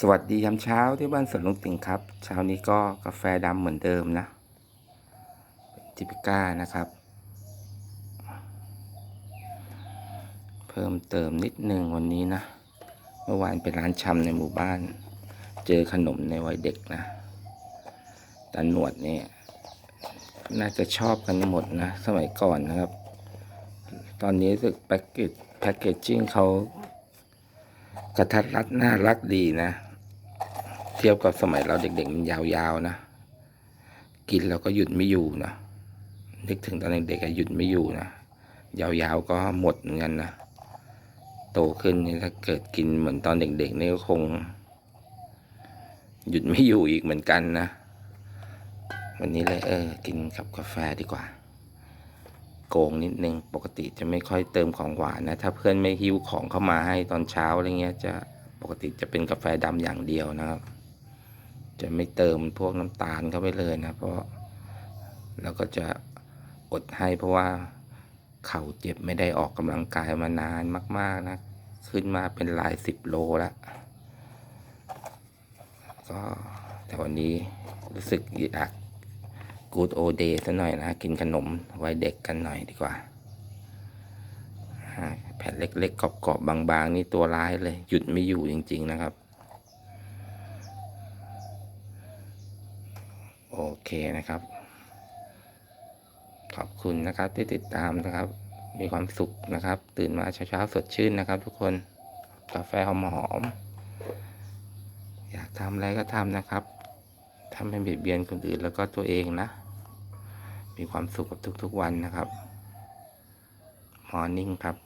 สวัสดียามเช้าที่บ้านสวนลุงติ่งครับ เช้านี้ก็กาแฟดำเหมือนเดิมนะจิปิก้านะครับ เพิ่มเติมนิดนึงวันนี้นะ เมื่อวานเป็นร้านชำในหมู่บ้าน เจอขนมในวัยเด็กนะตาหนวดเนี่ยน่าจะชอบกันหมดนะ สมัยก่อนนะครับ ตอนนี้สึกแพ็กเกจแพ็กเกจจิ้งเขา กระทัดรัดน่ารักดีนะ เทียบกับสมัยเราเด็ก ๆ มันยาวๆนะ กินแล้วก็หยุดไม่อยู่นะนึกถึงตอนเด็กๆอะหยุดไม่อยู่นะยาวๆก็หมดเหมือนกันนะโตขึ้นนี่ถ้าเกิดกินเหมือนตอนเด็กๆนี่ก็คง หยุดไม่อยู่อีกเหมือนกันนะ วันนี้เลยเออ กินกับกาแฟดีกว่า โกงนิดนึง ปกติจะไม่ค่อยเติมของหวานนะ ถ้าเพื่อนไม่หิ้วของเข้ามาให้ตอนเช้าอะไรเงี้ย จะปกติจะเป็นกาแฟดำอย่างเดียวนะครับ จะไม่เติมพวกน้ำตาลเข้าไปเลยนะ เพราะเราก็จะอดให้เพราะว่าเข่าเจ็บไม่ได้ออกกำลังกายมานานมาก ๆนะ ขึ้นมาเป็นหลายสิบโลแล้วก็แต่วันนี้รู้สึกอยาก กูดโอเดย์ซะหน่อยนะกินขนมไว้เด็กกันหน่อยดีกว่าอ่าแผ่นเล็กๆกรอบๆบางๆ นี่ตัวร้ายเลย หยุดไม่อยู่จริง ๆนะครับ โอเคนะครับ ขอบคุณนะครับที่ติดตามนะครับ มีความสุขนะครับ ตื่นมาเช้าๆสดชื่นนะครับ ทุกคนกาแฟหอมๆอยากทำอะไรก็ทำนะครับทำให้เบียดเบียนคนอื่นแล้วก็ตัวเองนะ มีความสุขกับทุกๆวันนะครับมอร์นิ่งครับ